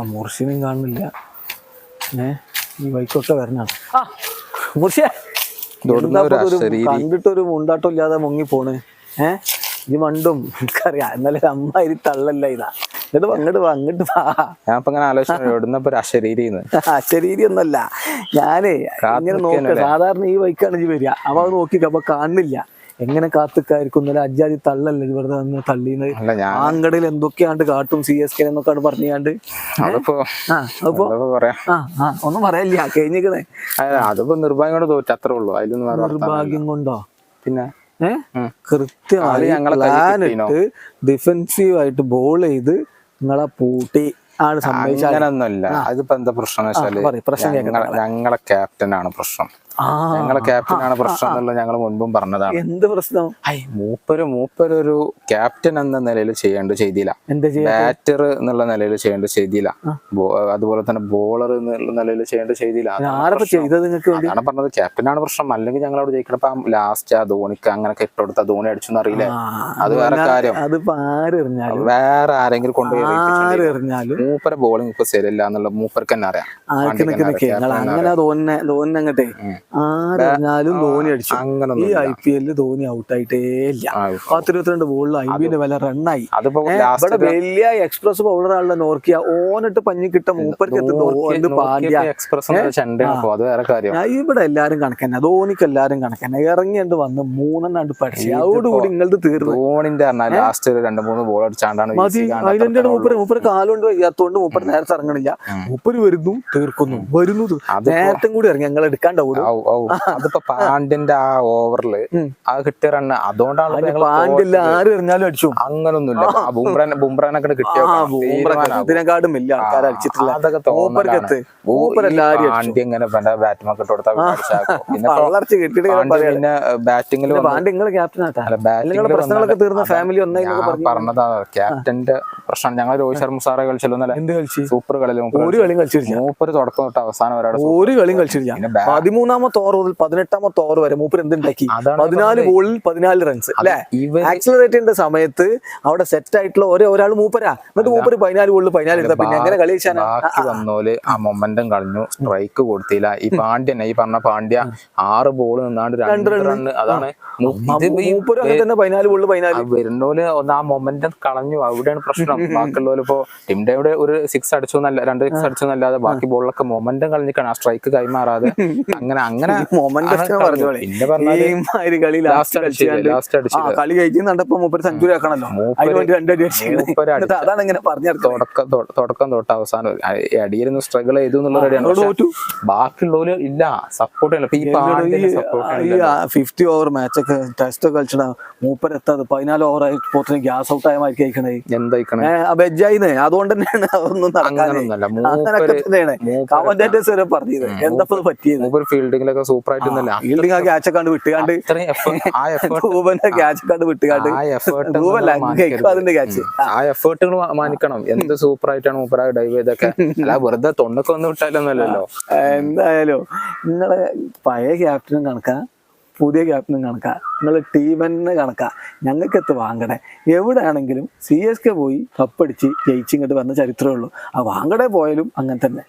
ആ മുർഷിനും കാണുന്നില്ല. ഏ ഈ ബൈക്കൊക്കെ വരണാണ് ആ. മുർഷിയ അശരീരി. കണ്ടിട്ടൊരു മുണ്ടാട്ടം ഇല്ലാതെ മുങ്ങി പോണ് ഏ ഈ മണ്ടും എനിക്കറിയാം. എന്നാലും അമ്മാതിരി തള്ളല്ല ഇതാ. എന്നിട്ട് അങ്ങോട്ട് വാ അങ്ങോട്ട് വാ. ഞാൻ ഇപ്പൊ ഇങ്ങനെ ആലോചിച്ചു അശരീരി ഒരു അശരീരിന്ന് ശരീരം ഒന്നല്ല ഞാനേ ഇങ്ങനെ നോക്ക സാധാരണ ഈ ബൈക്കാണ് ഇജ്ജ് വരിക. അപ്പൊ അത് നോക്കി അപ്പൊ കാണുന്നില്ല. എങ്ങനെ കാത്തുക്കായിരിക്കും ഇന്നലെ അജ്ജാതി തള്ളല്ലേ ഇവിടെ വന്ന് തള്ളീന്ന്? ആങ്കടയിൽ എന്തൊക്കെയാണ്ട് കാട്ടും സി എസ് കെ എന്നൊക്കെയാണ് പറഞ്ഞാണ്ട് അതിപ്പോ ആ ഒന്നും പറയല്ല കഴിഞ്ഞിരിക്കുന്നേ അതിപ്പോ നിർഭാഗ്യം കൊണ്ട് തോറ്റ അത്രേ ഉള്ളൂ. അതിലൊന്നും നിർഭാഗ്യം കൊണ്ടോ? പിന്നെ? കൃത്യമായിട്ട് ഡിഫൻസീവ് കൃത്യമായി ഞങ്ങളെ ആയിട്ട് ബോൾ ചെയ്ത് നിങ്ങളെ പൂട്ടി. ആണ് സംഭവിച്ചത് അങ്ങനൊന്നുമല്ല. അതിപ്പോ എന്താ പ്രശ്നം വെച്ചാൽ പ്രശ്നം ഞങ്ങളെ- ക്യാപ്റ്റനാണ് ക്യാപ്റ്റൻ ആണ് പ്രശ്നം. ഞങ്ങളെ ക്യാപ്റ്റനാണ് പ്രശ്നം എന്നുള്ളത് ഞങ്ങൾ മുൻപും പറഞ്ഞതാണ്. എന്ത് പ്രശ്നം? ഐ മൂപ്പര് മൂപ്പര് ഒരു ക്യാപ്റ്റൻ എന്ന നിലയിൽ ചെയ്യേണ്ട ചെയ്തില്ല. ബാറ്റർ എന്നുള്ള നിലയിൽ ചെയ്യേണ്ട ചെയ്തില്ല. അതുപോലെ തന്നെ ബോളർ എന്നുള്ള നിലയിൽ ചെയ്യേണ്ട ചെയ്തില്ല. അതാണ് പറഞ്ഞത്. ക്യാപ്റ്റനാണ് പ്രശ്നം. അല്ലെങ്കിൽ ഞങ്ങൾ അവിടെ ജയിക്കണപ്പോ ലാസ്റ്റ് ആ ധോണിക്ക് അങ്ങനെ ഇട്ടുകൊടുത്ത ധോണി അടിച്ചു അറിയില്ലേ അത് വേറെ കാര്യം. വേറെ ആരെങ്കിലും കൊണ്ടുപോയി മൂപ്പര ബോളിംഗ് ഇപ്പൊ ശരിയല്ല എന്നുള്ള മൂപ്പർക്ക് തന്നെ അറിയാം. അങ്ങനെ തോന്നുന്ന ധോനെ അങ്ങട്ടെ ആരെറിഞ്ഞാലും ധോണി അടിച്ചു. അങ്ങനെ ഈ ഐ പി എല്ലിൽ ധോണി ഔട്ടായിട്ടേ ഇല്ല. പത്തിരുപത്തിരണ്ട് ബോളിൽ ഐ ബിന്റെ വില റണ്ണായി. ഇവിടെ വലിയ എക്സ്പ്രസ് ബൗളറാണല്ലോ നോർക്കിയ. ഓനിട്ട് പഞ്ഞി കിട്ട മൂപ്പർക്ക് ഇവിടെ എല്ലാരും കണക്കന്നെ. ധോണിക്ക് എല്ലാരും കണക്കന്നെ. ഇറങ്ങിയണ്ട് വന്ന് മൂന്നെണ്ണാണ്ട് പഠിച്ചു അതോടുകൂടി നിങ്ങളത് തീർന്നു. ധോണിന്റെ പറഞ്ഞാൽ ലാസ്റ്റ് ഒരു രണ്ട് മൂന്ന് ബോൾ അടിച്ചാണ്ടാണ് മതി. അതിന്റെ മൂപ്പര് മൂപ്പര് കാലുകൊണ്ട് വയ്യാത്തോണ്ട് മൂപ്പര് നേരത്തെ ഇറങ്ങണില്ല. മൂപ്പര് വരുന്നു തീർക്കുന്നു. വരുന്നു നേരത്തെ കൂടി ഇറങ്ങി. ഞങ്ങൾ എടുക്കാണ്ട് ഓടും ഔ, ഔ. അതിപ്പോ പാണ്ടിന്റെ ആ ഓവറിൽ ആ കിട്ടിയ റണ്ണ്. അതുകൊണ്ടാണ് പാണ്ടില്ല ആര് എറിഞ്ഞാലും അടിച്ചു. അങ്ങനൊന്നുമില്ല. ബുംബ്രാനൊക്കെ കിട്ടിയ ആ ഇതിനെക്കാട്ടും വലിയ ആൾക്കാർ അടിച്ചിട്ടില്ല അതൊക്കെ പാണ്ടി ഇങ്ങനെ ബാറ്റ്മൊക്കെ ഇട്ട് കൊടുത്താൽ. പിന്നെ ബാറ്റിംഗിൽ പ്രശ്നങ്ങളൊക്കെ തീർന്ന ഫാമിലി പറഞ്ഞതാ ക്യാപ്റ്റന്റെ പ്രശ്നം. ഞങ്ങൾ രോഹിത് ശർമ്മ സാറെ കളിച്ചല്ലോ സൂപ്പർ കളിയിലും ഒരു കളിയും കളിച്ചിരിക്കും തുടക്കം തൊട്ട് അവസാനം വരെ ഒരു കളിയും കളിച്ചിരിക്കാം പിന്നെ പതിമൂന്നാമത്തെ ഓവർ മുതൽ പതിനെട്ടാമത്തെ ഓവർ വരെ മൂപ്പർ എന്തുണ്ടാക്കി? പതിനാല് ബോളിൽ പതിനാല് റൺസ് അല്ലെ ആക്സിലറേറ്റ് ചെയ്യേണ്ട സമയത്ത് അവിടെ സെറ്റ് ആയിട്ടുള്ള ഒരേ ഒരാൾ മൂപ്പരാ. എന്നിട്ട് മൂപ്പര് പതിനാല് ബോളിൽ പതിനാല് എടുത്ത പിന്നെ അങ്ങനെ കളി വന്നോൽ ആ മൊമെന്റം കളഞ്ഞു സ്ട്രൈക്ക് കൊടുത്തില്ല. ഈ പാണ്ഡ്യനെ ഈ പറഞ്ഞ പാണ്ഡ്യ ആറ് ബോൾ നിന്നാണ്ട് രണ്ട് റണ്ണ് അതാണ് പതിനാല് ബോളിൽ പതിനാല്. വരുന്നോൽ ഒന്ന് ആ മൊമെന്റം കളഞ്ഞു. അവിടെയാണ് പ്രശ്നം. ബാക്കിയുള്ളവര് ഇപ്പോ അവിടെ ഒരു സിക്സ് അടിച്ചു നല്ല രണ്ട് സിക്സ് അടിച്ചു എന്നല്ലാതെ ബാക്കി ബോളിലൊക്കെ മൊമെന്റം കളഞ്ഞിക്കാണ്. ആ സ്ട്രൈക്ക് കൈമാറാതെ അങ്ങനെ അങ്ങനെ പറഞ്ഞോളെ കളി കളി മൂപ്പര് സെഞ്ചുറി ആക്കണല്ലോ. അതിന് വേണ്ടി രണ്ടടി അടിച്ചിരുന്നു അതാണ് ഇങ്ങനെ പറഞ്ഞു തുടക്കം തൊട്ട് അവസാനം അടിയിരുന്ന് സ്ട്രഗിൾ ചെയ്തു എന്നുള്ള റെഡിയാണ് അതോട് തോറ്റു ബാക്കിയുള്ളവര് ഇല്ല. സപ്പോർട്ട് ഈ ഫിഫ്റ്റി ഓവർ മാച്ചൊക്കെ ടെസ്റ്റ് ഒക്കെ കളിച്ചിട. മൂപ്പരെത്താത് പതിനാല് ഓവർ ആയപ്പോത്തിന് ഗ്യാസ് ഔട്ട് ആയ മാതിരി കഴിക്കണേ എന്തായിക്കണേ ബെജായിന്ന് അതുകൊണ്ട് തന്നെയാണ് അതൊന്നും നടക്കാനൊന്നും അല്ല അങ്ങനൊക്കെ മൂപ്പര് തന്നെയാണ്. മൂപ്പര് കമന്റേറ്റേഴ്സ് വരെ പറഞ്ഞത് എന്താ പറ്റിയത്? ഇത് പറ്റിയത് ഫീൽഡിങ്ങിലൊക്കെ സൂപ്പർ ആയിട്ടൊന്നുമില്ല ഫീൽഡിങ് ആ ക്യാച്ച് കണ്ട് വിട്ടുകാണ്ട് ആ എഫേർട്ട് വിട്ടുകാണ്ട് ആ എഫേർട്ട് രൂപല്ല അതിന്റെ ക്യാച്ച് ആ എഫേർട്ടുകൾ മാനിക്കണം. എന്ത് സൂപ്പർ ആയിട്ടാണ് മൂപ്പര ഡൈവ് ചെയ്തൊക്കെ അല്ല വെറുതെ തൊണ്ണൊക്കെ ഒന്നും വിട്ടാലൊന്നുമല്ലല്ലോ. എന്തായാലും നിങ്ങളെ പഴയ ക്യാപ്റ്റനും കണക്കാ പുതിയ ക്യാപ്റ്റനും കണക്കാ നിങ്ങൾ ടീമെന്ന് കണക്ക കണക്കാ. ഞങ്ങൾക്ക് എത്ത് വാങ്ങണേ? എവിടെയാണെങ്കിലും സി എസ് കെ പോയി കപ്പടിച്ച് ജയിച്ചിങ്ങോട്ട് വന്ന ചരിത്രമേ ഉള്ളൂ. ആ വാങ്ങടെ പോയാലും അങ്ങനെ തന്നെ.